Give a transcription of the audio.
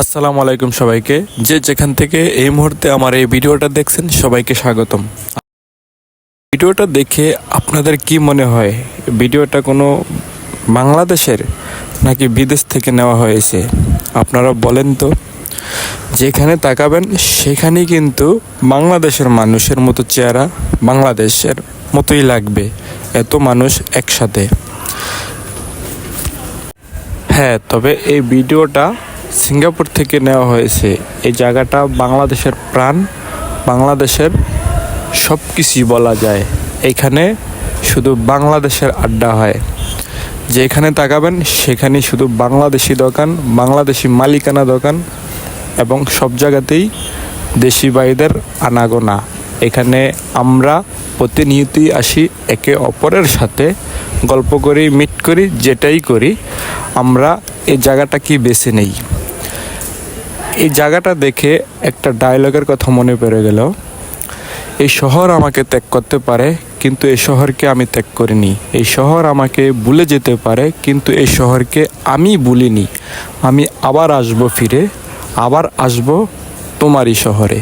আসসালামু আলাইকুম সবাইকে। যে যেখান থেকে এই মুহূর্তে আমার এই ভিডিওটা দেখছেন, সবাইকে স্বাগতম। ভিডিওটা দেখে আপনাদের কি মনে হয়, ভিডিওটা কোনো বাংলাদেশের নাকি বিদেশ থেকে নেওয়া হয়েছে? আপনারা বলেন তো। যেখানে তাকাবেন, সেখানেই কিন্তু বাংলাদেশের মানুষের মতো চেহারা বাংলাদেশের মতোই লাগবে। এত মানুষ একসাথে। হ্যাঁ তবে এই ভিডিওটা সিঙ্গাপুর থেকে নেওয়া হয়েছে। এই জায়গাটা বাংলাদেশের প্রাণ, বাংলাদেশের সব কিছুই বলা যায়। এখানে শুধু বাংলাদেশের আড্ডা হয়। যেখানে তাকাবেন, সেখানেই শুধু বাংলাদেশি দোকান, বাংলাদেশি মালিকানা দোকান এবং সব জায়গাতেই দেশি ভাইদের আনাগোনা। এখানে আমরা প্রতিনিয়তই আসি একে অপরের সাথে, গল্প করি মিট করি, যেটাই করি, আমরা এই জায়গাটা কি বেছে নেই। এই জায়গাটা দেখে একটা ডায়লগের কথা মনে পড়ে গেল। এই শহর আমাকে ত্যাগ করতে পারে, কিন্তু এই শহরকে আমি ত্যাগ করিনি। এই শহর আমাকে ভুলে যেতে পারে, কিন্তু এই শহরকে আমি ভুলিনি। আমি আবার আসব ফিরে, আবার আসব তোমারই শহরে।